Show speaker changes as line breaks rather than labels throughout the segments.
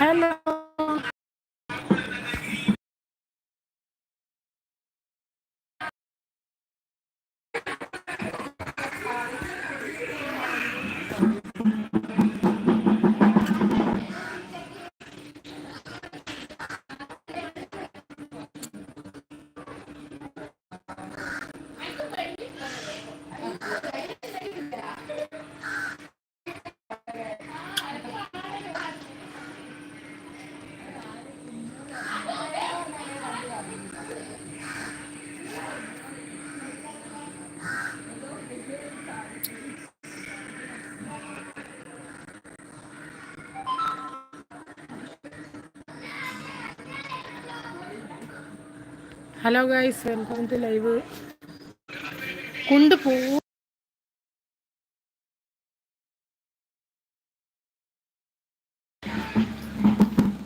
Hello hello guys welcome to live കൊണ്ടുപോ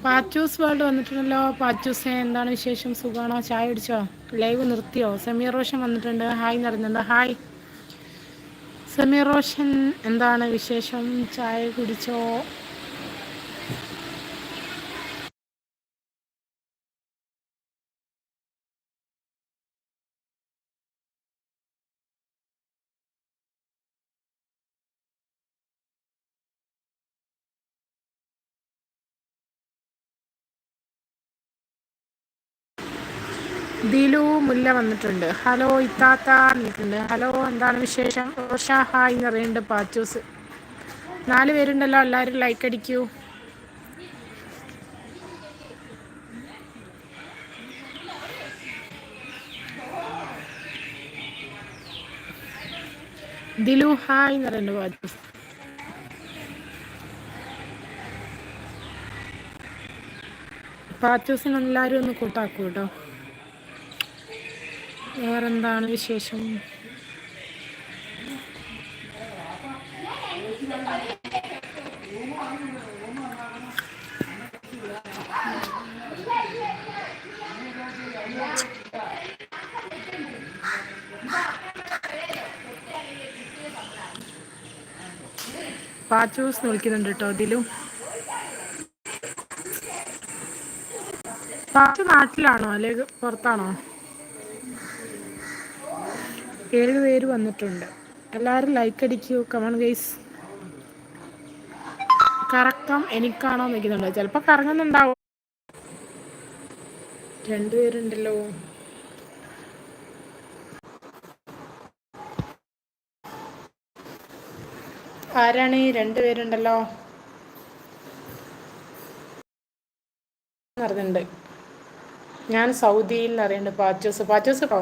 Pachu's world വന്നിട്ടുണ്ടല്ലോ. പാച്ചൂസ് എന്താണ് വിശേഷം? സുഖമാണോ ചായ അടിച്ചോ ലൈവ് നിർത്തിയോ? സെമീർ റോഷൻ വന്നിട്ടുണ്ട്. ഹായ് നടന്നുണ്ട് ഹായ് സെമീർ റോഷൻ എന്താണ് വിശേഷം? ചായ കുടിച്ചോ? ദിലു മുല്ല വന്നിട്ടുണ്ട്. ഹലോ ഇത്താത്ത വന്നിട്ടുണ്ട്. ഹലോ എന്താണ് വിശേഷം? ഓഷാ ഹായ് എന്ന് പറയുന്നുണ്ട് പാച്ചൂസ്. നാല് പേരുണ്ടല്ലോ എല്ലാവരും ലൈക്ക് അടിക്കൂ. ദിലു ഹായ് എന്ന് പറയുന്നുണ്ട് പാച്ചൂസ് പാച്ചൂസിനെല്ലാവരും ഒന്ന് കൂട്ടാക്കൂ കേട്ടോ. വേറെന്താണ് വിശേഷം? പാച്ചൂസ് വിളിക്കുന്നുണ്ട് കേട്ടോ അതിലും പാച്ചു നാട്ടിലാണോ? അല്ലെങ്കിൽ പുറത്താണോ? ഏഴ് പേര് വന്നിട്ടുണ്ട്. എല്ലാവരും ലൈക്ക് അടിക്കൂ. കമൺ ഗൈസ് കറക്കം എനിക്കാണോ നിൽക്കുന്നുണ്ട്? ചിലപ്പോൾ കറങ്ങുന്നുണ്ടാവും. രണ്ടുപേരുണ്ടല്ലോ ആരാണ് ഈ രണ്ടുപേരുണ്ടല്ലോ അറിഞ്ഞിട്ടുണ്ട് ഞാൻ സൗദിയിൽ അറിയുന്നുണ്ട്. പാച്ചോസ്. പാച്ചോസ് കേട്ടോ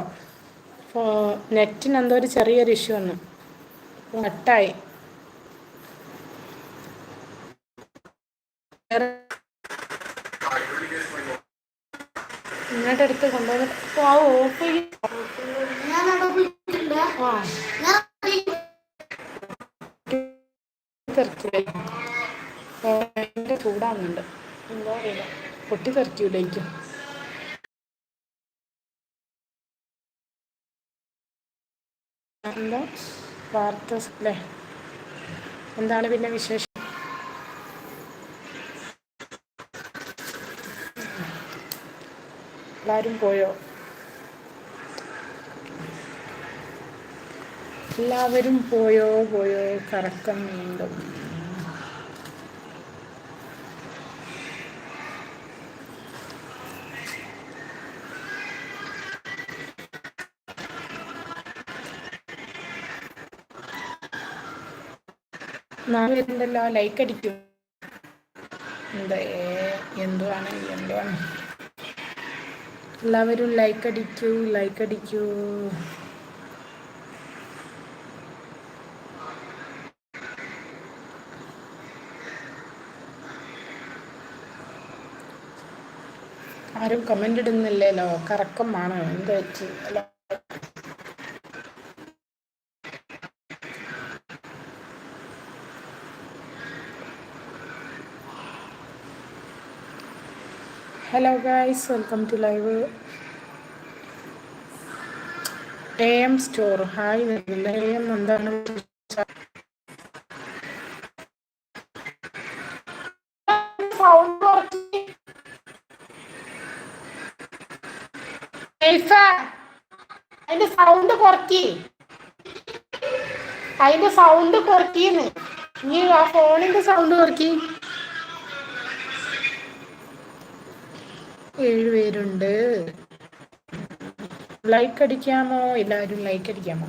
അപ്പോൾ നെറ്റിന് എന്തോ ഒരു ചെറിയൊരു ഇഷ്യൂ വന്നു. കട്ടായി. ഇങ്ങോട്ട് എടുത്ത് ആ ചൂടാവുന്നുണ്ട്. എന്താ അറിയില്ല. പൊട്ടി തെറിക്കൂലേക്കും എന്താ? വാർത്ത അല്ലേ എന്താണ് പിന്നെ വിശേഷം? എല്ലാവരും പോയോ? എല്ലാവരും പോയോ? പോയോ? കറക്കം വീണ്ടും. നാല് പേരുണ്ടല്ലോ ലൈക്ക് അടിക്കും. എന്താ എന്തുവാണ് എന്തുവാണ്? എല്ലാവരും ലൈക്ക് അടിക്കൂ ലൈക്ക് അടിക്കൂ. ആരും കമന്റ് ഇടുന്നില്ലല്ലോ കറക്കമാണ് എന്താ വെച്ച് hello guys welcome to live M store hi M എന്താണ് അതിന്റെ സൗണ്ട് കുറക്കി. അതിന്റെ സൗണ്ട് കുറക്കിന്ന്. നീ ആ ഫോണിന്റെ സൗണ്ട് കുറക്കി. ഏഴുപേരുണ്ട് ലൈക്ക് അടിക്കാമോ? എല്ലാവരും ലൈക്ക് അടിക്കാമോ?